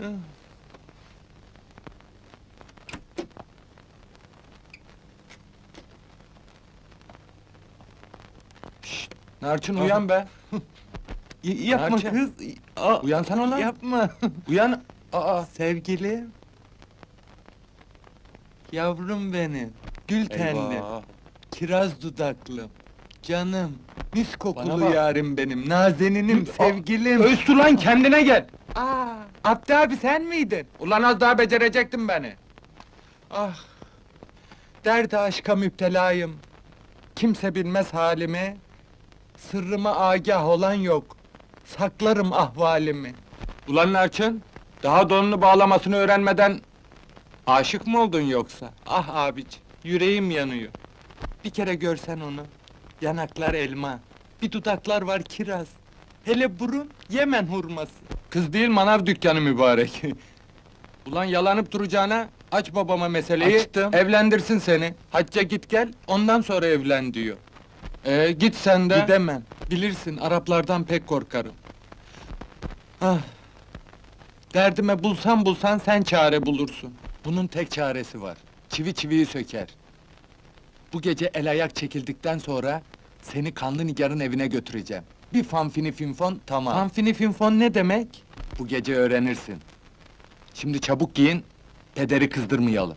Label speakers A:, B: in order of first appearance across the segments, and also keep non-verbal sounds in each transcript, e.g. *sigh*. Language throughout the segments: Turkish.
A: Ah. Narçın uyan be. *laughs*
B: Y- yapma
A: Narçın.
B: kız. Aa,
A: Uyansana ulan.
B: yapma. *laughs*
A: Uyan. Aa.
B: Sevgilim. Yavrum benim. Gül tenli.
A: Eyvah.
B: Kiraz dudaklı. Canım. Mis
A: Bana
B: kokulu
A: bak.
B: yarim benim. Nazeninim, sevgilim.
A: Öz ulan kendine gel.
B: Aa, Abdi abi sen miydin?
A: Ulan az daha becerecektin beni.
B: Ah! Derde aşka müptelayım. Kimse bilmez halimi. Sırrıma agah olan yok. Saklarım ahvalimi.
A: Ulan Narçın, daha donunu bağlamasını öğrenmeden
B: Aşık mı oldun yoksa? Ah abici, yüreğim yanıyor. Bir kere görsen onu. Yanaklar elma, bir dudaklar var kiraz. Hele burun, Yemen hurması.
A: kız değil manav dükkanı mübarek. *laughs* Ulan yalanıp duracağına aç babama meseleyi,
B: Açtım.
A: evlendirsin seni.
B: Hacca git gel, ondan sonra evlen diyor.
A: Ee, git sen de.
B: Gidemem, bilirsin Araplardan pek korkarım. Ah! Derdime bulsan bulsan sen çare bulursun. Bunun tek çaresi var. Çivi çiviyi söker. Bu gece el ayak çekildikten sonra seni kanlı nigarın evine götüreceğim. Bir fanfini finfon tamam. Fanfini finfon ne demek? Bu gece öğrenirsin. Şimdi çabuk giyin, pederi kızdırmayalım.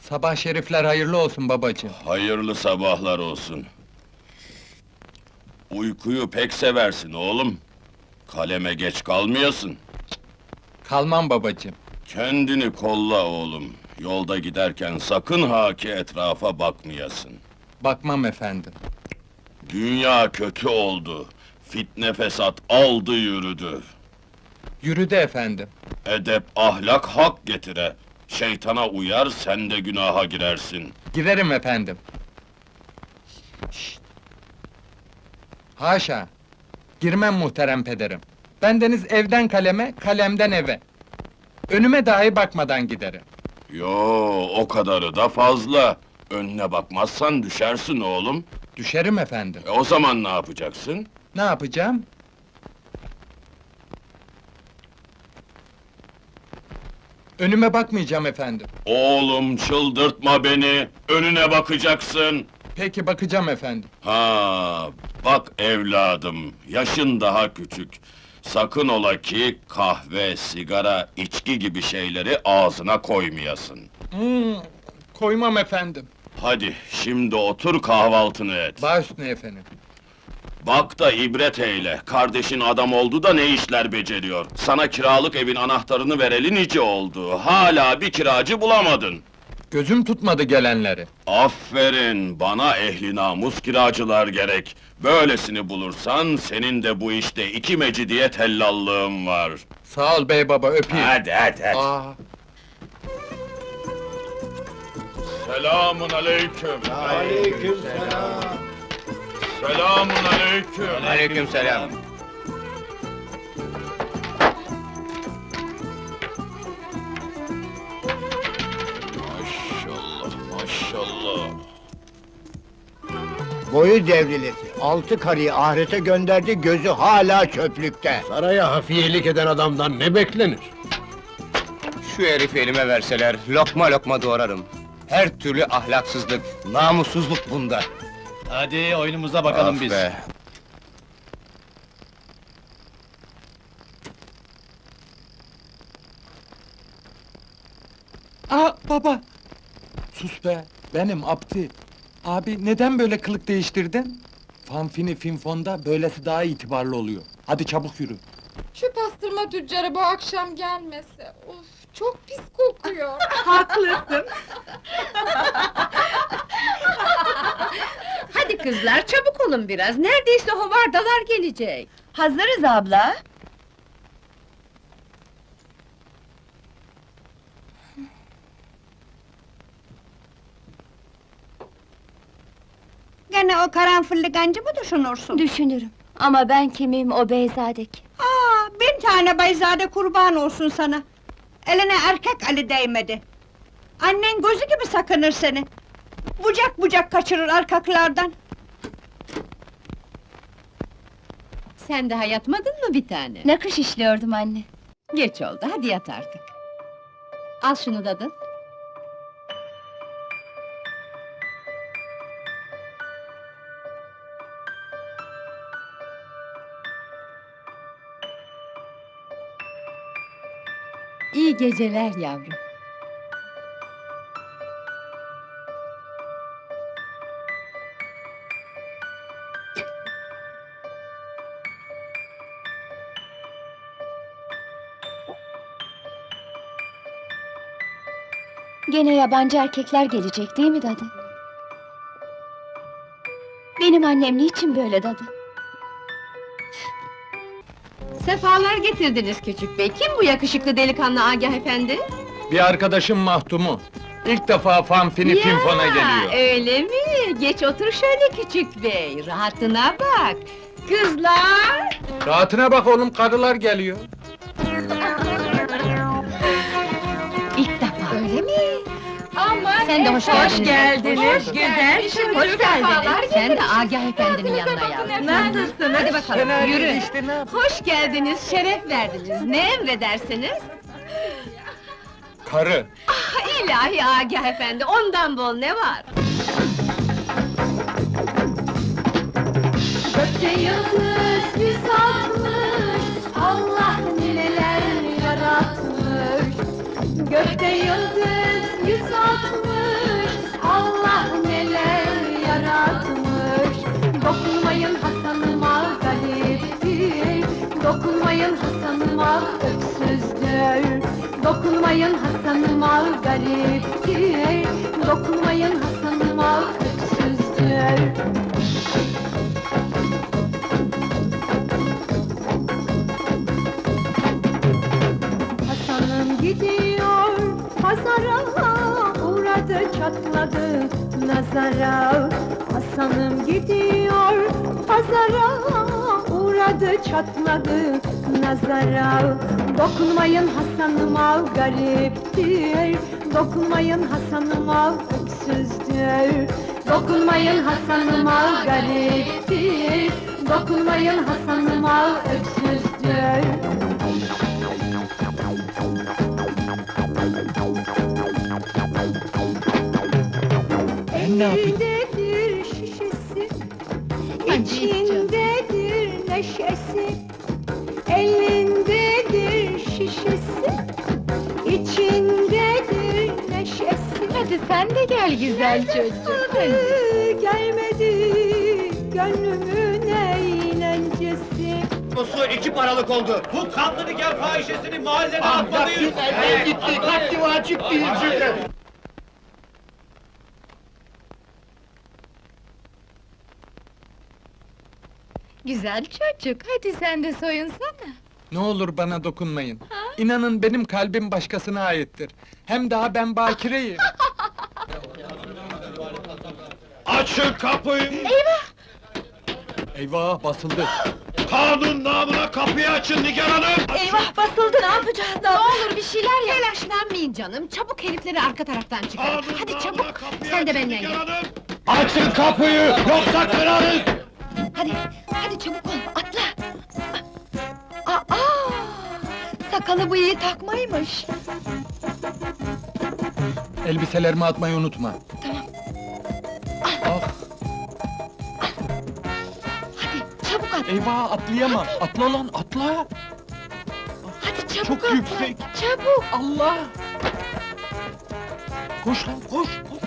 B: Sabah şerifler hayırlı olsun babacığım.
C: Hayırlı sabahlar olsun. Uykuyu pek seversin oğlum. Kaleme geç kalmayasın.
B: Kalmam babacığım.
C: Kendini kolla oğlum. Yolda giderken sakın ha ki etrafa bakmayasın.
B: Bakmam efendim.
C: Dünya kötü oldu. Fitne fesat aldı yürüdü.
B: Yürüdü efendim.
C: Edep ahlak hak getire. Şeytana uyar sen de günaha girersin.
B: Girerim efendim. Şşt! Haşa! Girmem muhterem pederim. Bendeniz evden kaleme, kalemden eve. Önüme dahi bakmadan giderim.
C: Yo o kadarı da fazla. Önüne bakmazsan düşersin oğlum.
B: Düşerim efendim.
C: E, o zaman ne yapacaksın?
B: Ne yapacağım? Önüme bakmayacağım efendim.
C: Oğlum çıldırtma beni, önüne bakacaksın.
B: Peki bakacağım efendim.
C: Ha, bak evladım, yaşın daha küçük. Sakın ola ki kahve, sigara, içki gibi şeyleri ağzına koymayasın.
B: Hmm, koymam efendim.
C: Hadi, şimdi otur kahvaltını et.
B: Baş üstüne efendim.
C: Bak da ibret eyle, kardeşin adam oldu da ne işler beceriyor. Sana kiralık evin anahtarını vereli nice oldu. Hala bir kiracı bulamadın.
B: Gözüm tutmadı gelenleri.
C: Aferin, bana ehli namus kiracılar gerek. Böylesini bulursan, senin de bu işte iki mecidiye tellallığın var.
B: Sağ ol bey baba, öpeyim.
C: Hadi, hadi, hadi.
B: Aa,
C: Selamun aleyküm.
D: Aleyküm selam.
C: Selamun aleyküm.
D: Aleykümselam.
C: Maşallah, maşallah.
D: Boyu devrilesi, altı karıyı ahirete gönderdi, gözü hala çöplükte.
E: Saraya hafiyelik eden adamdan ne beklenir?
F: Şu herifi elime verseler, lokma lokma doğrarım. Her türlü ahlaksızlık, namussuzluk bunda.
E: Hadi oyunumuza bakalım
F: Of
E: biz.
F: be.
B: aa baba! Sus be, benim Abdi. Abi neden böyle kılık değiştirdin? Fanfini finfonda böylesi daha itibarlı oluyor. Hadi çabuk yürü.
G: Şu pastırma tüccarı bu akşam gelmese. Of çok pis kokuyor. *laughs*
H: Haklısın. *laughs* Hadi kızlar çabuk olun biraz. Neredeyse hovardalar gelecek. Hazırız abla.
I: Gene o karanfilli gancı mı düşünürsün?
J: Düşünürüm. Ama ben kimim o beyzadek?
I: Aa, bin tane bayzade kurban olsun sana. Eline erkek Ali değmedi. Annen gözü gibi sakınır seni. Bucak bucak kaçırır arkaklardan.
H: Sen daha yatmadın mı bir tane?
J: Nakış işliyordum anne.
H: Geç oldu, hadi yat artık. Al şunu dadın. İyi geceler yavrum.
J: Gene yabancı erkekler gelecek değil mi dadı? Benim annem niçin böyle dadı?
H: Sefalar getirdiniz küçük bey. Kim bu yakışıklı delikanlı Agah efendi?
B: Bir arkadaşım Mahtum'u. İlk defa fanfini finfona geliyor.
H: Öyle mi? Geç otur şöyle küçük bey. Rahatına bak. Kızlar!
B: Rahatına bak oğlum, karılar geliyor.
H: Sen de hoş geldiniz.
G: Hoş
H: Güzel,
G: geldiniz.
H: hoş geldiniz. Sen de. Agah efendinin yanına yavrum. Nasılsınız? Hadi bakalım, yürü. Hoş geldiniz, şeref verdiniz. Ne emredersiniz?
B: Karı.
H: Ah, ilahi Agah efendi, ondan bol ne var?
J: Gökte yıldız yüz altmış Allah neler yaratmış Gökte yıldız Dokunmayın Hasan'ıma gariptir. Dokunmayın Hasan'ıma öksüzdür Hasan'ım gidiyor pazara uğradı çatladı nazara. Hasan'ım gidiyor pazara uğradı çatladı nazara. Dokunmayın Hasan'ıma gariptir. Dokunmayın Hasan'ıma öksüzdür. Dokunmayın Hasan'ıma gariptir. Dokunmayın Hasan'ıma öksüzdür. Elindedir sen de gel güzel çocuk.
I: Gelmedi gönlümün eğlencesi.
E: Su iki paralık oldu. Bu kanlı nikah fahişesini mahallene atmalıyız.
D: gitti, kalpti açık değil çünkü.
G: Güzel çocuk, hadi sen de soyunsana.
B: Ne olur bana dokunmayın. İnanın benim kalbim başkasına aittir. Hem daha ben bakireyim. *laughs*
C: Açın kapıyı!
B: Eyvah basıldı.
C: Kanun namına kapıyı açın Nigar Hanım!
H: Eyvah basıldı, ne yapacağız? Ne olur bir şeyler yap. Telaşlanmayın canım, çabuk herifleri arka taraftan.
C: Kanun
H: Hadi
C: namına
H: çabuk,
C: kapıyı
H: sen de
C: açın
H: benimle
C: Nigar
H: gel.
C: Hanım! Açın kapıyı, yoksa kırarız!
H: Hadi, hadi çabuk ol, atla! Aa, sakalı bıyığı takmaymış.
B: Elbiselerimi atmayı unutma. Eyvah atlayamam. Atla lan atla.
H: hadi çabuk
B: Çok
H: atla.
B: yüksek.
H: Çabuk!
B: Allah! Koş lan koş. koş.